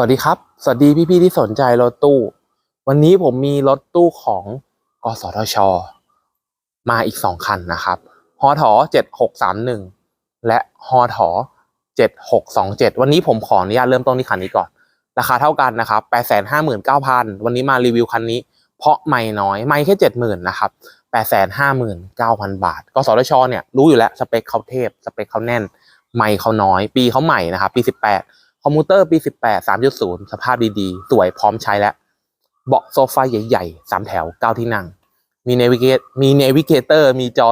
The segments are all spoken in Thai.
สวัสดีครับ สวัสดีพี่ๆที่สนใจรถตู้ วันนี้ผมมีรถตู้ของกสทช มาอีกสองคันนะครับฮอถอเจ็ดหกสามหนึ่งและฮอถอเจ็ดหกสองเจ็ดวันนี้ผมขออนุญาตเริ่มต้นที่คันนี้ก่อน ราคาเท่ากันนะครับแปดแสนห้าหมื่นเก้าพันวันนี้มารีวิวคันนี้ เพราะไม่น้อยไม่แค่เจ็ดหมื่นนะครับแปดแสนห้าหมื่นเก้าพันบาทกสทช เนี่ยรู้อยู่แล้วสเปคเขาเทพ สเปคเขาแน่น ไม่เขาน้อย ปีเขาใหม่นะครับปีสิบแปด คอมพิวเตอร์ปี 18 3.0 สภาพดีๆ สวยพร้อมใช้แล้ว เบาะโซฟาใหญ่ๆ 3 แถว 9 ที่นั่ง มีเนวิเกตมีเนวิเกเตอร์ มีจอ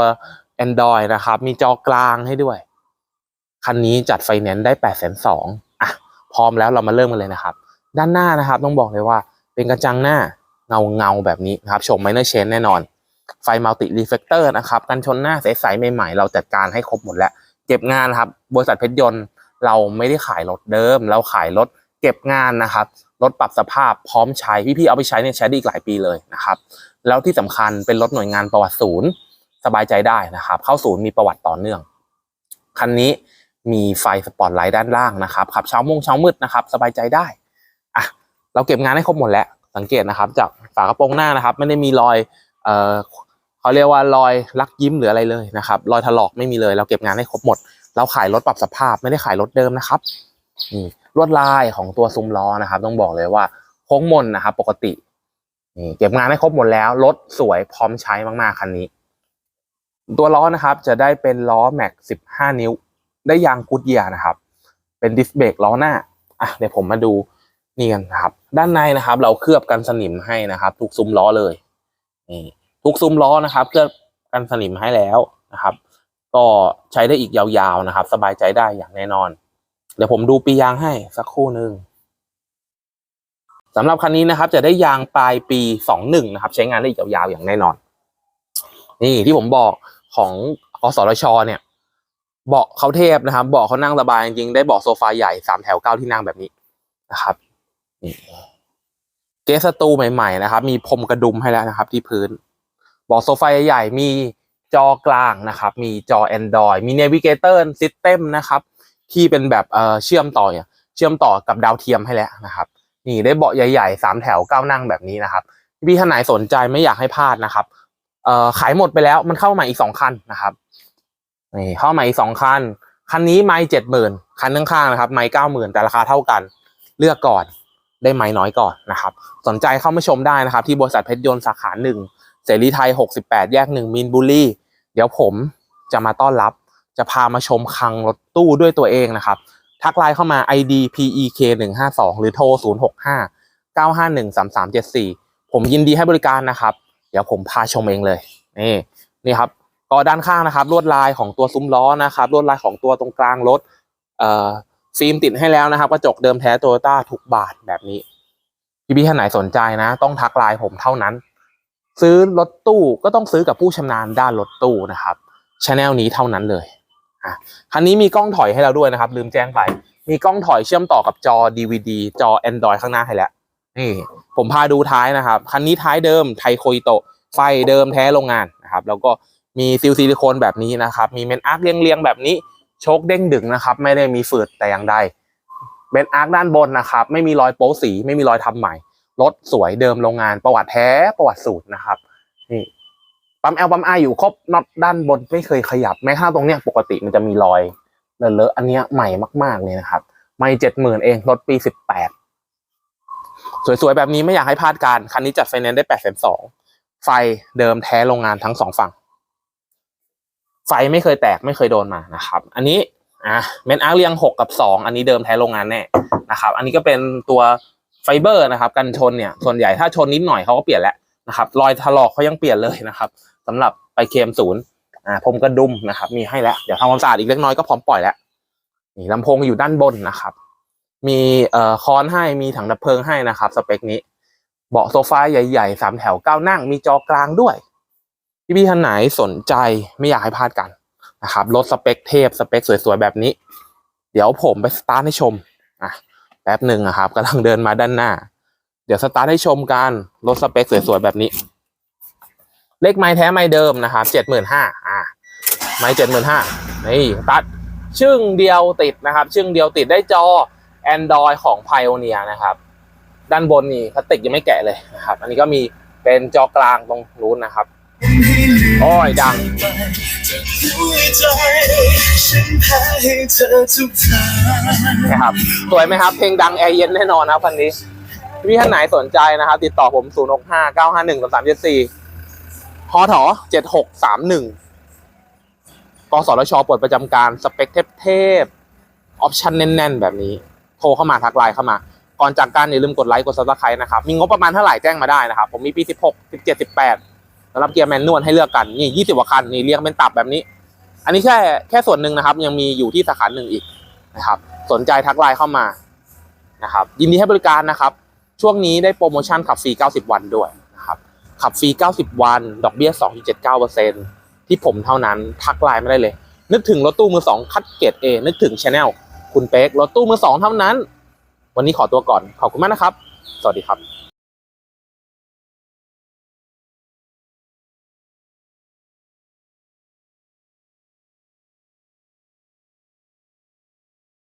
Android นะครับ มีจอกลางให้ด้วย คันนี้จัดไฟแนนซ์ได้ 8 2 0 0 0อะ พร้อมแล้วเรามาเริ่มกันเลยนะครับ ด้านหน้านะครับ ต้องบอกเลยว่าเป็นกระจังหน้าเงาเงาๆแบบนี้นะครับชมไมเนอร์เชนแน่นอน ไฟมัลติรีเฟกเตอร์นะครับ กันชนหน้าใสๆใหม่ๆ เราจัดการให้ครบหมดแล้ว เก็บงานครับ บริษัทเพชรยนต์ เราไม่ได้ขายรถเดิม เราขายรถเก็บงานนะครับรถปรับสภาพพร้อมใช้พี่ๆเอาไปใช้เนี่ยใช้ได้อีกหลายปีเลยนะครับแล้วที่สำคัญเป็นรถหน่วยงานประวัติศูนย์สบายใจได้นะครับ เข้าศูนย์มีประวัติต่อเนื่องคันนี้มีไฟสปอตไลท์ด้านล่างนะครับขับเช้าโมงเช้ามืดนะครับ สบายใจได้อะเราเก็บงานให้ครบหมดแล้วสังเกตนะครับ จากฝากระโปรงหน้านะครับ ไม่ได้มีรอยเอ่อเขาเรียกว่ารอยลักยิ้มหรืออะไรเลยนะครับ รอยถลอกไม่มีเลย เราเก็บงานให้ครบหมด เราขายรถปรับสภาพไม่ได้ขายรถเดิมนะครับนี่ลวดลายของตัวซุ้มล้อนะครับ ต้องบอกเลยว่าโค้งมนนะครับ ปกตินี่เก็บงานให้ครบหมดแล้วรถสวยพร้อมใช้มากๆคันนี้ ตัวล้อนะครับ จะได้เป็นล้อแม็ก15นิ้ว ได้ยางกูดเยียนะครับ เป็นดิสเบรกล้อหน้าอะเดี๋ยวผมมาดูนี่กันครับ ด้านในนะครับ เราเคลือบกันสนิมให้นะครับ ทุกซุ้มล้อเลยนี่ทุกซุ้มล้อนะครับ เคลือบกันสนิมให้แล้วนะครับ ก็ใช้ได้อีกยาวๆนะครับ สบายใจได้อย่างแน่นอน เดี๋ยวผมดูปียางให้สักคู่หนึ่งสำหรับคันนี้นะครับ จะได้ยางปลายปีสองหนึ่งนะครับ ใช้งานได้อีกยาวๆอย่างแน่นอน นี่ที่ผมบอกของกสทชเนี่ยเบาะเขาเทพนะครับเบาะเขานั่งสบายจริงๆได้เบาะโซฟาใหญ่สามแถวเก้าที่นั่งแบบนี้นะครับนี่เกสตูใหม่ๆนะครับ มีพรมกระดุมให้แล้วนะครับ ที่พื้นเบาะโซฟาใหญ่มี จอกลางนะครับ มีจอ Android มี Navigator System นะครับ ที่เป็นแบบเอ่อเชื่อมต่อเชื่อมต่อกับดาวเทียมให้แล้วนะครับ นี่ได้เบาะใหญ่ๆสามแถวเก้านั่งแบบนี้นะครับพี่ท่านไหนสนใจไม่อยากให้พลาดนะครับเอ่อขายหมดไปแล้วมันเข้ามาอีกสองคันนะครับนี่เข้ามาอีกสองคัน คันนี้ไม่เจ็ดหมื่นคันข้างๆนะครับ ไม่เก้าหมื่นแต่ราคาเท่ากัน เลือกก่อนได้ไม้น้อยก่อนนะครับ สนใจเข้ามาชมได้นะครับ ที่บริษัทเพชรยนต์สาขาหนึ่ง เสรีไทยหกสิบแปดแยกหนึ่งมีนบุรีเดี๋ยวผมจะมาต้อนรับ จะพามาชมคลังรถตู้ด้วยตัวเองนะครับ ทักไลน์เข้ามา ID PEK 1 5 2หรือโทร 0 6 5 9 5 1 3 3 7 4 ผมยินดีให้บริการนะครับ เดี๋ยวผมพาชมเองเลย นี่นี่ครับก็ด้านข้างนะครับลวดลายของตัวซุ้มล้อนะครับลวดลายของตัวตรงกลางรถเอ่อฟิล์มติดให้แล้วนะครับกระจกเดิมแท้โตโยต้าทุกบาทแบบนี้พี่ๆท่านไหนสนใจนะ ต้องทักไลน์ผมเท่านั้น ซื้อรถตู้ก็ต้องซื้อกับผู้ชำนาญด้านรถตู้นะครับชแนลนี้เท่านั้นเลยอะคันนี้มีกล้องถอยให้เราด้วยนะครับ ลืมแจ้งไป มีกล้องถอยเชื่อมต่อกับจอ DVD จอ Android ข้างหน้าให้แล้วนี่ผมพาดูท้ายนะครับ คันนี้ท้ายเดิมไทโคอิโตไฟเดิมแท้โรงงานนะครับ แล้วก็มีซิลซิลิโคนแบบนี้นะครับ มีเมนอาร์คเรียงๆแบบนี้โชคเด้งดึงนะครับ ไม่ได้มีฝืดแต่อย่างใดเมนอาร์คด้านบนนะครับ ไม่มีรอยโป๊สี ไม่มีรอยทำใหม่ รถสวยเดิมโรงงานประวัติแท้ประวัติสูตรนะครับนี่ปั๊มแอลปั๊มไออยู่ครบน็อตด้านบนไม่เคยขยับแม้กระทั่ตรงเนี้ยปกติมันจะมีรอยเลอะๆอันเนี้ยใหม่มากๆเลยนะครับไม่เจ็ดหมื่นเองรถปีสิบแปดสวยๆแบบนี้ไม่อยากให้พลาดการคันนี้จัดไฟแนนซ์ได้แปดแสนสองไฟเดิมแท้โรงงานทั้งสองฝั่ง ไฟไม่เคยแตกไม่เคยโดนมานะครับ อันนี้อะเมนอาร์เรียงหกกับสองอันนี้เดิมแท้โรงงานแน่นะครับ อันนี้ก็เป็นตัว ไฟเบอร์นะครับกันชนเนี่ยส่วนใหญ่ถ้าชนนิดหน่อยเขาก็เปลี่ยนแล้วนะครับรอยถลอกเขายังเปลี่ยนเลยนะครับสำหรับไปเคมศูนย์อ่าพรมกระดุมนะครับ มีให้แล้วเดี๋ยวทำความสะอาดอีกเล็กน้อยก็พร้อมปล่อยแล้วนี่ลำโพงอยู่ด้านบนนะครับ มีเอ่อคอนให้มีถังดับเพลิงให้นะครับ สเปคนี้ เบาะโซฟาใหญ่ๆสามแถวเก้านั่ง มีจอกลางด้วยพี่ๆท่านไหนสนใจไม่อยากให้พลาดกันนะครับรถสเปคเทพสเปคสวยๆแบบนี้ เดี๋ยวผมไปสตาร์ทให้ชมอะ แป๊บหนึ่งนะครับกำลังเดินมาด้านหน้า เดี๋ยวสตาร์ทให้ชมกันรถสเปคสวยๆแบบนี้ เลขไม้แท้ไม้เดิมนะครับเจ็ดหมื่นห้าอ่าไม้เจ็ดหมื่นห้านี่ตัดชึ่งเดียวติดนะครับ ชึ่งเดียวติดได้จอ Android ของ Pioneer นะครับ ด้านบนนี่พลาสติกยังไม่แกะเลยนะครับ อันนี้ก็มีเป็นจอกลางตรงนู้นนะครับ โอ้ยดังนะครับสวยไหมครับ เพลงดังแอร์เย็นแน่นอนครับคันนี้ พี่ท่านไหนสนใจนะครับ ติดต่อผม 0 6 5 9 5 1 3 3 7 4ฮอถอ7631กสทชปิดประจำการสเปคเทพๆออปชั่นแน่นๆ แบบนี้ โทรเข้ามาทักไลน์เข้ามา ก่อนจากการอย่าลืมกดไลค์กดซับสไครต์นะครับ มีงบประมาณเท่าไหร่แจ้งมาได้นะครับ ผมมีปี 16 17 18 สำหรับเกียร์แมนนวลให้เลือกกันนี่20กว่าคันนี่เรียงเป็นตับแบบนี้ อันนี้แค่แค่ส่วนหนึ่งนะครับ ยังมีอยู่ที่สาขาหนึ่งอีกนะครับ สนใจทักไลน์เข้ามานะครับ ยินดีให้บริการนะครับ ช่วงนี้ได้โปรโมชั่นขับฟรี 90 วันด้วยนะครับขับฟรี 90 วัน ดอกเบี้ย 2.79%ที่ผมเท่านั้นทักไลน์ไม่ได้เลย นึกถึงรถตู้มือสองคัดเกรดเอนึกถึงชาแนลคุณเป๊กรถตู้มือสองเท่านั้น วันนี้ขอตัวก่อนขอบคุณมากนะครับ สวัสดีครับ